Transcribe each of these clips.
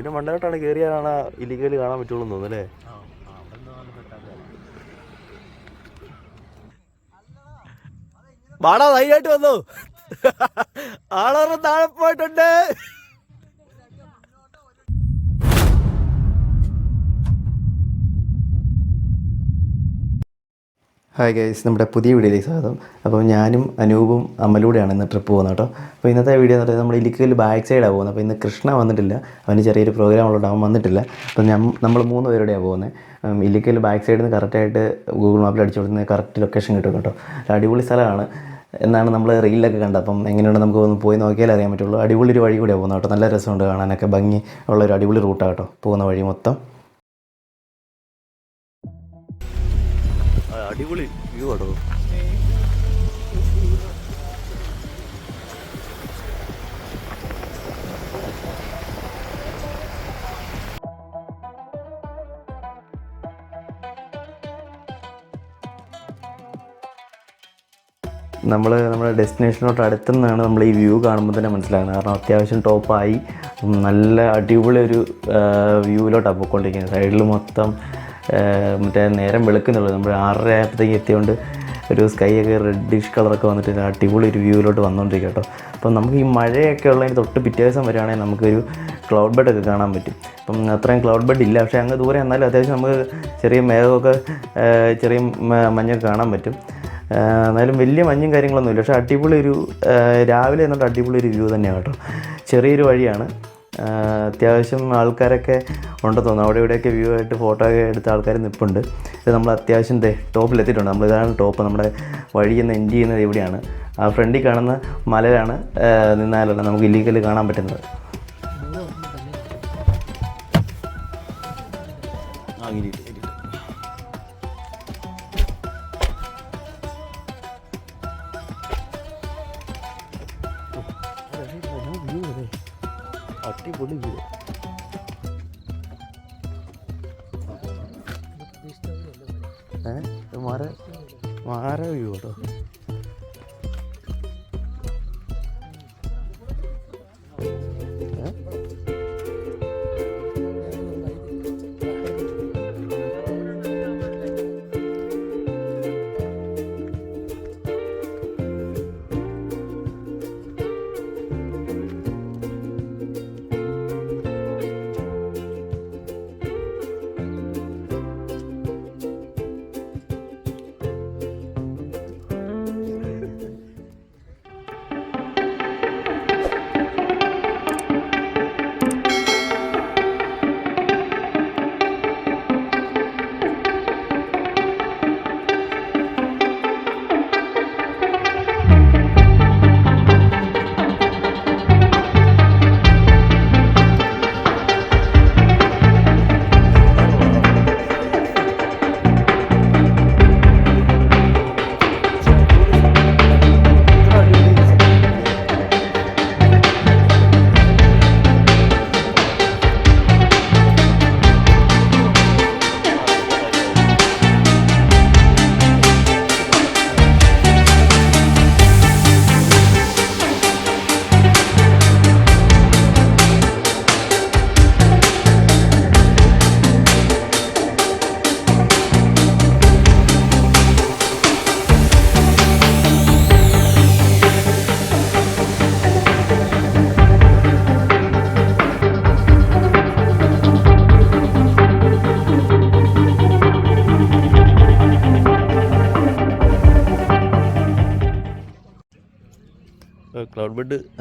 ഇതിന്റെ മണ്ടലോട്ടാണ് കയറിയാലാണ് ഇല്ലീഗലി കാണാൻ പറ്റുള്ളൂ എന്ന് തോന്നുന്നു അല്ലേ വാടാ ധൈര്യമായിട്ട് വന്നു. ആളൊരു താഴെ പോയിട്ടുണ്ട്. ഹായ് ഗൈസ് നമ്മുടെ പുതിയ വീഡിയോയിലേക്ക് സ്വാഗതം. അപ്പോൾ ഞാനും അനൂപും അമലൂടെയാണ് ഇന്ന് ട്രിപ്പ് പോകുന്നത് കേട്ടോ. അപ്പോൾ ഇന്നത്തെ വീഡിയോ എന്ന് പറയുന്നത് നമ്മൾ ഇലിക്കൽ ബാക്ക് സൈഡാണ് പോകുന്നത് അപ്പോൾ ഇന്ന് കൃഷ്ണ വന്നിട്ടില്ല. അവന് ചെറിയൊരു പ്രോഗ്രാം ഉള്ളതുകൊണ്ട് അവൻ വന്നിട്ടില്ല. അപ്പോൾ ഞാൻ നമ്മൾ മൂന്ന് പേരുടെയാണ് പോകുന്നത്. ഇലിക്കൽ ബാക്ക് സൈഡിൽ നിന്ന് കറക്റ്റായിട്ട് ഗൂഗിൾ മാപ്പിൽ അടിച്ചു കൊടുക്കുന്ന കറക്റ്റ് ലൊക്കേഷൻ കിട്ടും കേട്ടോ. അടിപൊളി സ്ഥലമാണ്. എന്നാണ് നമ്മൾ റീലിലൊക്കെ കണ്ടത്. അപ്പം എങ്ങനെയുണ്ട് നമുക്ക് ഒന്ന് പോയി നോക്കിയാലേ അറിയാൻ പറ്റുള്ളൂ. അടിപൊളി ഒരു വഴി കൂടിയാണ് പോകുന്നത് കേട്ടോ. നല്ല രസമുണ്ട് കാണാനൊക്കെ. ഭംഗി ഉള്ള ഒരു അടിപൊളി റൂട്ടാണ് കേട്ടോ. പോകുന്ന വഴി മൊത്തം. അടിപൊളി വ്യൂ നമ്മൾ നമ്മുടെ ഡെസ്റ്റിനേഷനോട്ട് അടുത്തുനിന്നാണ് നമ്മൾ ഈ വ്യൂ കാണുമ്പോൾ തന്നെ മനസ്സിലാകുന്നത്. കാരണം അത്യാവശ്യം ടോപ്പായി നല്ല അടിപൊളി ഒരു വ്യൂവിലോട്ടാണ് പോയിക്കൊണ്ടിരിക്കുന്നത്. സൈഡിൽ മൊത്തം മറ്റേ നേരം വെളുക്കുന്നുള്ളൂ. നമ്മൾ ആറര ആയപ്പോഴത്തേക്ക് എത്തിയോണ്ട് ഒരു സ്കൈ ഒക്കെ റെഡിഷ് കളറൊക്കെ വന്നിട്ട് അടിപൊളി ഒരു വ്യൂവിലോട്ട് വന്നുകൊണ്ടിരിക്കും കേട്ടോ. അപ്പം നമുക്ക് ഈ മഴയൊക്കെ ഉള്ളതിന് തൊട്ട് പിറ്റേ ദിവസം വരികയാണെങ്കിൽ നമുക്കൊരു ക്ലൗഡ് ഒക്കെ കാണാൻ പറ്റും. അപ്പം അത്രയും ക്ലൗഡ് ബെഡ് ഇല്ല. പക്ഷേ അങ്ങ് ദൂരെ എന്നാലും അത്യാവശ്യം നമുക്ക് ചെറിയ മേഘമൊക്കെ ചെറിയ മഞ്ഞൊക്കെ കാണാൻ പറ്റും. എന്നാലും വലിയ മഞ്ഞും കാര്യങ്ങളൊന്നുമില്ല പക്ഷേ അടിപൊളി ഒരു രാവിലെ എന്നിട്ട് അടിപൊളി ഒരു വ്യൂ തന്നെയാണ് കേട്ടോ. ചെറിയൊരു വഴിയാണ്. അത്യാവശ്യം ആൾക്കാരൊക്കെ ഉണ്ടെന്ന് തോന്നുന്നു. അവിടെ ഇവിടെയൊക്കെ വ്യൂ ആയിട്ട് ഫോട്ടോ ഒക്കെ എടുത്ത ആൾക്കാർ നിൽപ്പുണ്ട് ഇത് നമ്മൾ അത്യാവശ്യം ടോപ്പിലെത്തിയിട്ടുണ്ട് നമ്മൾ ഇതാണ് ടോപ്പ് നമ്മുടെ വഴി എന്ന് എൻഡ് ചെയ്യുന്നത് ഇവിടെയാണ്. ആ ഫ്രണ്ടിൽ കാണുന്ന മലയാണ് നിന്നാലല്ല നമുക്ക് ഇല്ലീഗൽ കാണാൻ പറ്റുന്നത്. ആ അടിപൊളി വ്യൂ മാറ മാര വ്യൂ കേട്ടോ Thank ബെഡ്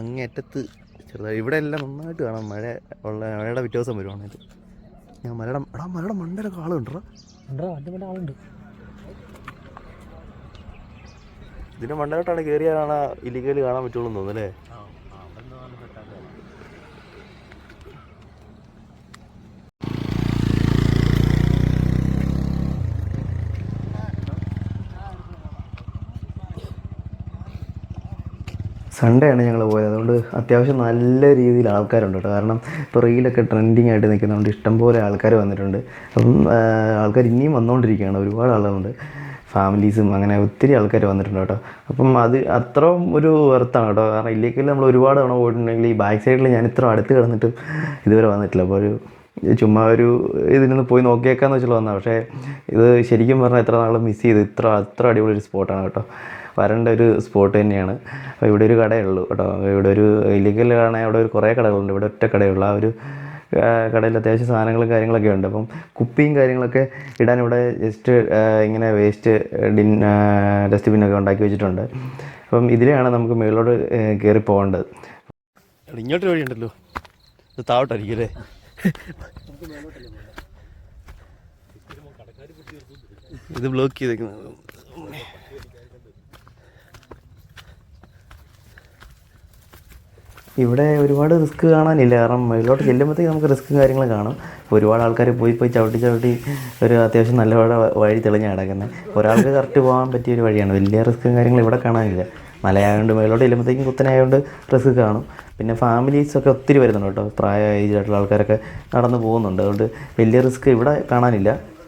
അങ്ങേ അറ്റത്ത് ചെറുതായി. ഇവിടെ എല്ലാം നന്നായിട്ട് കാണാം. മഴ ഉള്ള മഴയുടെ വ്യത്യാസം ദിവസം വരുവാണെങ്കിൽ ഞാൻ മലയുടെ എടാ മലയുടെ മണ്ടയിലൊക്കെ ആളുണ്ടോ ആളുണ്ട്. ഇതിന്റെ മണ്ടയിലോട്ടാണ് കയറിയാലാണ് ഇല്ലിക്കൽ കാണാൻ പറ്റുള്ളൂ എന്ന് സൺഡേ ആണ് ഞങ്ങൾ പോയത്. അതുകൊണ്ട് അത്യാവശ്യം നല്ല രീതിയിൽ ആൾക്കാരുണ്ട് കേട്ടോ. കാരണം ഇപ്പോൾ റീലൊക്കെ ട്രെൻഡിങ് ആയിട്ട് നിൽക്കുന്നതുകൊണ്ട് ഇഷ്ടംപോലെ ആൾക്കാർ വന്നിട്ടുണ്ട്. അപ്പം ആൾക്കാർ ഇനിയും വന്നുകൊണ്ടിരിക്കുകയാണ് ഒരുപാട് ആളുകളുണ്ട്. ഫാമിലീസും അങ്ങനെ ഒത്തിരി ആൾക്കാർ വന്നിട്ടുണ്ട് കേട്ടോ. അപ്പം അത് അത്രയും ഒരു വർത്താണ് കേട്ടോ. കാരണം ഇല്ലെങ്കിൽ നമ്മൾ ഒരുപാട് തവണ പോയിട്ടുണ്ടെങ്കിൽ ഈ ബാക്ക് സൈഡിൽ ഞാൻ ഇത്ര അടുത്ത് കിടന്നിട്ടും ഇതുവരെ വന്നിട്ടില്ല. അപ്പോൾ ഒരു ചുമ്മാ ഒരു ഇതിനൊന്ന് പോയി നോക്കിയേക്കാന്ന് വെച്ചാൽ വന്നാൽ പക്ഷേ ഇത് ശരിക്കും പറഞ്ഞാൽ എത്ര നാൾ മിസ് ചെയ്ത് ഇത്ര അത്ര അടിപൊളി ഒരു സ്പോട്ടാണ് കേട്ടോ. വരേണ്ട ഒരു സ്പോട്ട് തന്നെയാണ്. അപ്പോൾ ഇവിടെ ഒരു കടയുള്ളൂ കേട്ടോ. ഇവിടെ ഒരു ഇല്ലീഗലാണെങ്കിൽ അവിടെ ഒരു കുറേ കടകളുണ്ട്. ഇവിടെ ഒറ്റ കടയുള്ളൂ ആ ഒരു കടയിൽ അത്യാവശ്യം സാധനങ്ങളും കാര്യങ്ങളൊക്കെ ഉണ്ട്. അപ്പം കുപ്പിയും കാര്യങ്ങളൊക്കെ ഇടാൻ ഇവിടെ ജസ്റ്റ് ഇങ്ങനെ വേസ്റ്റ് ഡിൻ ഡസ്റ്റ്ബിന്നൊക്കെ ഉണ്ടാക്കി വെച്ചിട്ടുണ്ട്. അപ്പം ഇതിലെയാണ് നമുക്ക് മുകളിലോട്ട് കയറി പോകേണ്ടത്. ഇങ്ങോട്ട് വഴി വഴിയുണ്ടല്ലോ ഇത് താവട്ടായിരിക്കും അല്ലേ? ഇത് ബ്ലോക്ക് ചെയ്തേക്കുന്നത്. ഇവിടെ ഒരുപാട് റിസ്ക് കാണാനില്ല. കാരണം മുകളിലോട്ട് ചെല്ലുമ്പോഴത്തേക്ക് നമുക്ക് റിസ്ക്കും കാര്യങ്ങളും കാണും. ഒരുപാട് ആൾക്കാർ പോയി പോയി ചവിട്ടി ചവിട്ടി ഒരു അത്യാവശ്യം നല്ല വഴി- വഴി തെളിഞ്ഞ് കിടക്കുന്നത് ഒരാൾക്ക് കറക്റ്റ് പോകാൻ പറ്റിയ ഒരു വഴിയാണ്. വലിയ റിസ്ക്കും കാര്യങ്ങളും ഇവിടെ കാണാനില്ല. മലയായതുകൊണ്ട് മുകളിലോട്ട് ചെല്ലുമ്പോഴത്തേക്കും കുത്തനായതുകൊണ്ട് റിസ്ക് കാണും. പിന്നെ ഫാമിലീസൊക്കെ ഒത്തിരി വരുന്നുണ്ട് കേട്ടോ. പ്രായ ഏജായിട്ടുള്ള ആൾക്കാരൊക്കെ നടന്നു പോകുന്നുണ്ട്. അതുകൊണ്ട് വലിയ റിസ്ക് ഇവിടെ കാണാനില്ല.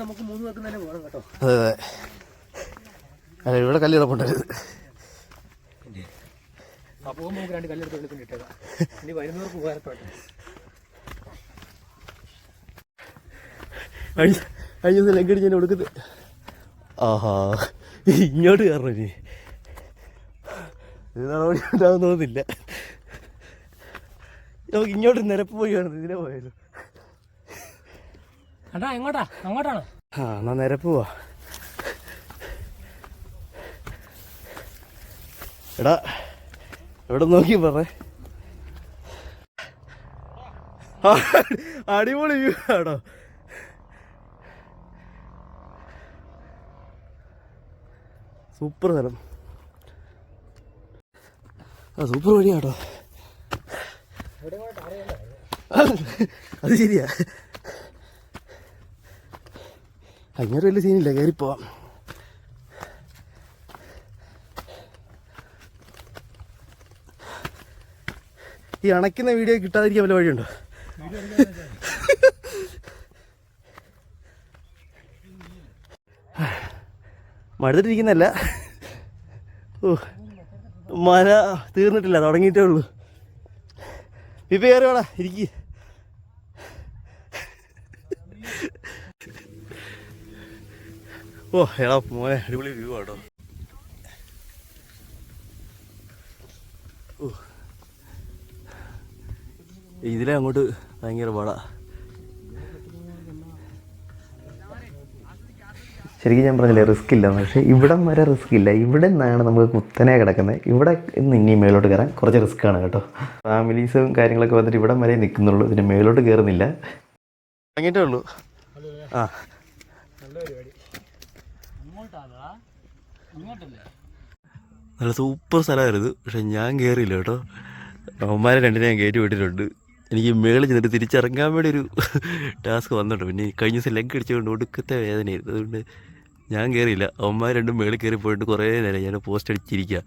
നമുക്ക് മൂന്ന് പേർക്ക് തന്നെ പോകണം കേട്ടോ. അതെ അതെ. അല്ല ഇവിടെ കല്ല് കിടപ്പുണ്ടായത് അപ്പോൾ നമുക്ക് രണ്ട് കല്ലെടുത്ത് ഇനി വരുന്നവർക്ക് ഉപകാരപ്പെട്ടെ. കഴിഞ്ഞ കഴിഞ്ഞ ദിവസം ലങ്കടിച്ച് എന്നെ കൊടുക്കുന്നത് ആഹാ ഇങ്ങോട്ട് കയറണം ഇനി. ഇത് നടപടി ഉണ്ടാകുന്ന തോന്നുന്നില്ല. നമുക്ക് ഇങ്ങോട്ട് നിരപ്പ് പോയി വേണം ഇതിനെ പോയാലും. അങ്ങോട്ടാ എങ്ങോട്ടാ? അങ്ങോട്ടാണോ? ആ എന്നാ നിരപ്പ് പോവാ. എടാ എവിടെ നോക്കി പറ. അടിപൊളി ആണോ സൂപ്പർ സ്ഥലം. ആ സൂപ്പർ വഴിയാട്ടോ അത് ശരിയാ. അങ്ങനെ വലിയ സീനില്ല കയറി ഈ അണയ്ക്കുന്ന വീഡിയോ കിട്ടാതിരിക്കാൻ വല്ല വഴിയുണ്ടോ? മടുത്തിട്ടിരിക്കുന്നല്ല ഓ മല തീർന്നിട്ടില്ല തുടങ്ങിയിട്ടേ ഉള്ളൂ. ഇപ്പം കയറി വേടാ ഇരിക്കി. ഓ എടാ മോനെ അടിപൊളി വ്യൂ ആട്ടോ. ഓ. ഇതിലെ അങ്ങോട്ട് ഭയങ്കര പാടാ ശരിക്കും ഞാൻ പറഞ്ഞില്ലേ റിസ്ക് ഇല്ല. പക്ഷേ ഇവിടം വരെ റിസ്ക് ഇല്ല. ഇവിടെ നിന്നാണ് നമുക്ക് കുത്തനെ കിടക്കുന്നത് ഇവിടെ നിന്ന് ഇനി മേലോട്ട് കയറാൻ കുറച്ച് റിസ്ക് ആണ് കേട്ടോ. ഫാമിലീസും കാര്യങ്ങളൊക്കെ വന്നിട്ട് ഇവിടം വരെ നിൽക്കുന്നുള്ളൂ. ഇതിന് മേലോട്ട് കയറുന്നില്ല. അങ്ങനെ ഉള്ളൂ. ആ. നല്ല സൂപ്പർ സ്ഥലമായിരുന്നു പക്ഷെ ഞാൻ കയറിയില്ല കേട്ടോ. അവന്മാരെ രണ്ടിനെ ഞാൻ കയറ്റി വിട്ടിട്ടുണ്ട്. എനിക്ക് മേളിൽ ചെന്നിട്ട് തിരിച്ചിറങ്ങാൻ വേണ്ടി ഒരു ടാസ്ക് വന്നിട്ടുണ്ട്. പിന്നെ കഴിഞ്ഞ ദിവസം ലെഗ് അടിച്ചുകൊണ്ട് ഒടുക്കത്തെ വേദനയായിരുന്നു. അതുകൊണ്ട് ഞാൻ കയറിയില്ല അവന്മാർ രണ്ടും മേളിൽ കയറി പോയിട്ട് കുറേ നേരം ഞാൻ പോസ്റ്റ് അടിച്ചിരിക്കുക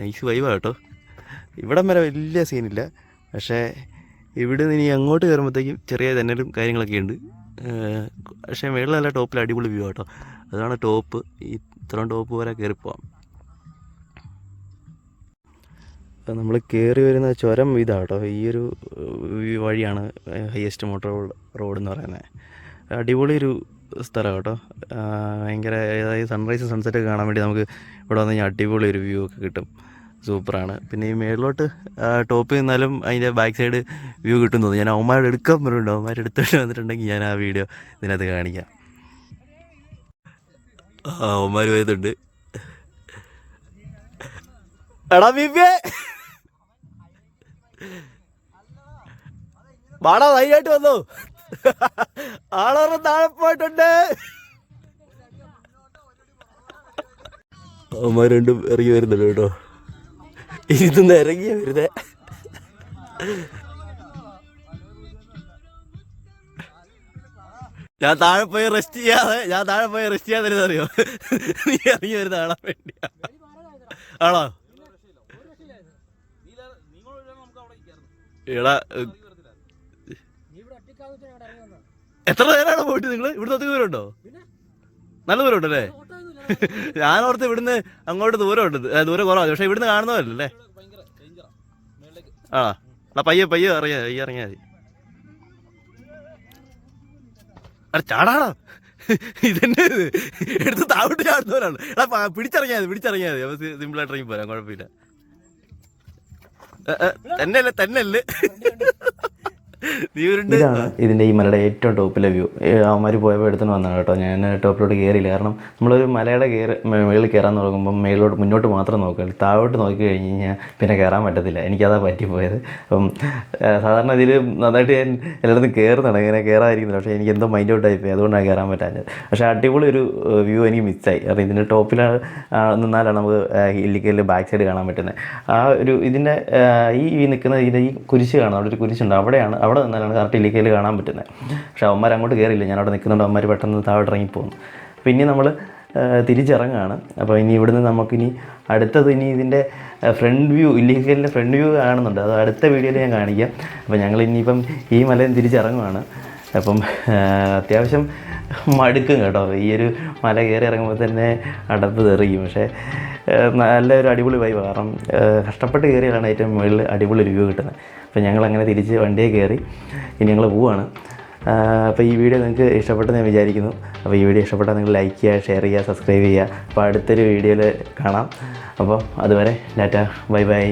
നൈസ് വൈവാ കേട്ടോ. ഇവിടം വരെ വലിയ സീനില്ല പക്ഷേ ഇവിടെ നിന്ന് ഇനി അങ്ങോട്ട് കയറുമ്പോഴത്തേക്കും ചെറിയ തന്നെയും കാര്യങ്ങളൊക്കെ ഉണ്ട്. പക്ഷേ മേളിൽ നല്ല ടോപ്പിൽ അടിപൊളി വ്യൂ കേട്ടോ. അതാണ് ടോപ്പ് ഇത്രയും ടോപ്പ് വരെ കയറിപ്പോവാം നമ്മൾ കയറി വരുന്ന ചുരം ഇതാണ് കേട്ടോ ഈ ഒരു വഴിയാണ് ഹയസ്റ്റ് മോട്ടോർ റോഡ് എന്ന് പറയുന്നത്. അടിപൊളി ഒരു സ്ഥലമാണ് കേട്ടോ. ഭയങ്കര അതായത് സൺറൈസ് സൺസെറ്റ് കാണാൻ വേണ്ടി നമുക്ക് ഇവിടെ വന്നു കഴിഞ്ഞാൽ അടിപൊളി ഒരു വ്യൂ ഒക്കെ കിട്ടും. സൂപ്പറാണ് പിന്നെ ഈ മേളിലോട്ട് ടോപ്പിൽ നിന്നാലും അതിന്റെ ബാക്ക് സൈഡ് വ്യൂ കിട്ടും തോന്നുന്നു. ഞാൻ അവന്മാരുടെ എടുക്കാൻ പറഞ്ഞിട്ടുണ്ട്. അവന്മാരുടെ എടുത്തിട്ട് വന്നിട്ടുണ്ടെങ്കിൽ ഞാൻ ആ വീഡിയോ ഇതിനകത്ത് കാണിക്കാം. അവന്മാർ വരുന്നുണ്ട് എടാ ബിബിയെ വാടാ ധൈര്യമായിട്ട് വന്നു. ആളോറ താഴെ പോയിട്ടുണ്ട്. അമ്മ രണ്ടും ഇറങ്ങി വരുന്നുണ്ട് കേട്ടോ. ഇരുന്ന് ഇറങ്ങിയ വരുന്നേ. ഞാൻ താഴെ പോയി റെസ്റ്റ് ചെയ്യാതെ ഞാൻ താഴെ പോയി റെസ്റ്റ് ചെയ്യാതെ അറിയോ? നീ ഇറങ്ങി വരുന്ന കാണാൻ വേണ്ടിയാ ആണോ? എടാ നീ ഇവിടെ ഒറ്റക്കാന്ന് വെച്ചാൽ എത്ര നേരമാണ് പോയിട്ട് നിങ്ങൾ ഇവിടുന്ന് അത്ര ദൂരമുണ്ടോ? നല്ല ദൂരമുണ്ടല്ലേ ഞാൻ ഓർത്ത് ഇവിടുന്ന് അങ്ങോട്ട് ദൂരമുണ്ട്. ഉണ്ട് ദൂരം കുറവാണ്. പക്ഷെ ഇവിടുന്ന് കാണുന്നതല്ലേ ആ എടാ പയ്യെ പയ്യെ ഇറങ്ങിയ പയ്യെ ഇറങ്ങിയാൽ മതി. അല്ല ചാടാടാ. ഇതെന്നെ ഇത്? എടുത്ത് താവിട്ട് ചാടുന്നവരാണ്. എടാ പിടിച്ചിറങ്ങിയാ പിടിച്ചിറങ്ങിയാൽ മതി പിടിച്ചിറങ്ങിയാൽ മതി. അപ്പോൾ സിമ്പിളായിട്ട് ഇറങ്ങി പോരാം കുഴപ്പമില്ല. തന്നെയല്ലേ തന്നെയല്ലേ ഇതാണ് ഇതിന്റെ ഈ മലയുടെ ഏറ്റവും ടോപ്പിലെ വ്യൂ. അവന്മാർ പോയപ്പോൾ എടുത്തു വന്നതാണ് കേട്ടോ. ഞാൻ ടോപ്പിലോട്ട് കയറിയില്ല കാരണം നമ്മളൊരു മലയുടെ കയറി മേളിൽ കയറാൻ തുടങ്ങുമ്പോൾ മേളിലോട്ട് മുന്നോട്ട് മാത്രം നോക്കുക താഴോട്ട് നോക്കി കഴിഞ്ഞ് കഴിഞ്ഞാൽ പിന്നെ കയറാൻ പറ്റത്തില്ല. എനിക്കതാ പറ്റിപ്പോയത്. അപ്പം സാധാരണ ഇതിൽ നന്നായിട്ട് ഞാൻ എല്ലായിടത്തും കയറുന്നുണ്ട് ഇങ്ങനെ കയറാതിരിക്കുന്നില്ല പക്ഷേ എനിക്ക് എന്തോ മൈൻഡ് ഔട്ട് ആയിപ്പോയി. അതുകൊണ്ടാണ് കയറാൻ പറ്റാഞ്ഞത്. പക്ഷേ അടിപൊളി ഒരു വ്യൂ എനിക്ക് മിസ്സായി കാരണം ഇതിന്റെ ടോപ്പിൽ നിന്നാലാണ് നമുക്ക് ഇല്ലിക്കലിൽ ബാക്ക് സൈഡ് കാണാൻ പറ്റുന്നത്. ആ ഒരു ഇതിന്റെ ഈ നിൽക്കുന്ന ഇതിന്റെ ഈ കുരിശ് കാണാം. അവിടെ ഒരു കുരിശുണ്ട്. അവിടെയാണ് അവിടെ നിന്നാലാണ് കറക്റ്റ് ഇല്ലിക്കയിൽ കാണാൻ പറ്റുന്നത് പക്ഷേ അവന്മാർ അങ്ങോട്ട് കയറിയില്ല ഞാൻ അവിടെ നിൽക്കുന്നുണ്ട്. അവന്മാർ പെട്ടെന്ന് താഴോട്ട് ഇറങ്ങിപ്പോകുന്നു പിന്നെ നമ്മൾ തിരിച്ചിറങ്ങുകയാണ് അപ്പോൾ ഇനി ഇവിടുന്ന് നമുക്കിനി അടുത്തത് ഇനി ഇതിന്റെ ഫ്രണ്ട് വ്യൂ ഇല്ലിക്കലിന്റെ ഫ്രണ്ട് വ്യൂ കാണുന്നുണ്ട്. അത് അടുത്ത വീഡിയോയിൽ ഞാൻ കാണിക്കാം. അപ്പോൾ ഞങ്ങൾ ഇനിയിപ്പം ഈ മലയിൽ തിരിച്ചിറങ്ങുവാണ്. അപ്പം അത്യാവശ്യം മടുക്കും കേട്ടോ. ഈ ഒരു മല കയറി ഇറങ്ങുമ്പോൾ തന്നെ അടപ്പ് തെറിയും. പക്ഷേ നല്ലൊരു അടിപൊളി വൈബ് കാരണം കഷ്ടപ്പെട്ട് കയറിയാലാണ് ഏറ്റവും മുകളിൽ അടിപൊളി ഒരു വ്യൂ കിട്ടുന്നത് അപ്പോൾ ഞങ്ങൾ അങ്ങനെ തിരിച്ച് വണ്ടിയെ കയറി ഇനി ഞങ്ങൾ പോവുകയാണ് അപ്പോൾ ഈ വീഡിയോ നിങ്ങൾക്ക് ഇഷ്ടപ്പെട്ടെന്ന് ഞാൻ വിചാരിക്കുന്നു. അപ്പോൾ ഈ വീഡിയോ ഇഷ്ടപ്പെട്ടാൽ നിങ്ങൾ ലൈക്ക് ചെയ്യുക ഷെയർ ചെയ്യുക സബ്സ്ക്രൈബ് ചെയ്യുക. അപ്പോൾ അടുത്തൊരു വീഡിയോയിൽ കാണാം. അപ്പോൾ അതുവരെ ഡാറ്റ ബൈ ബൈ.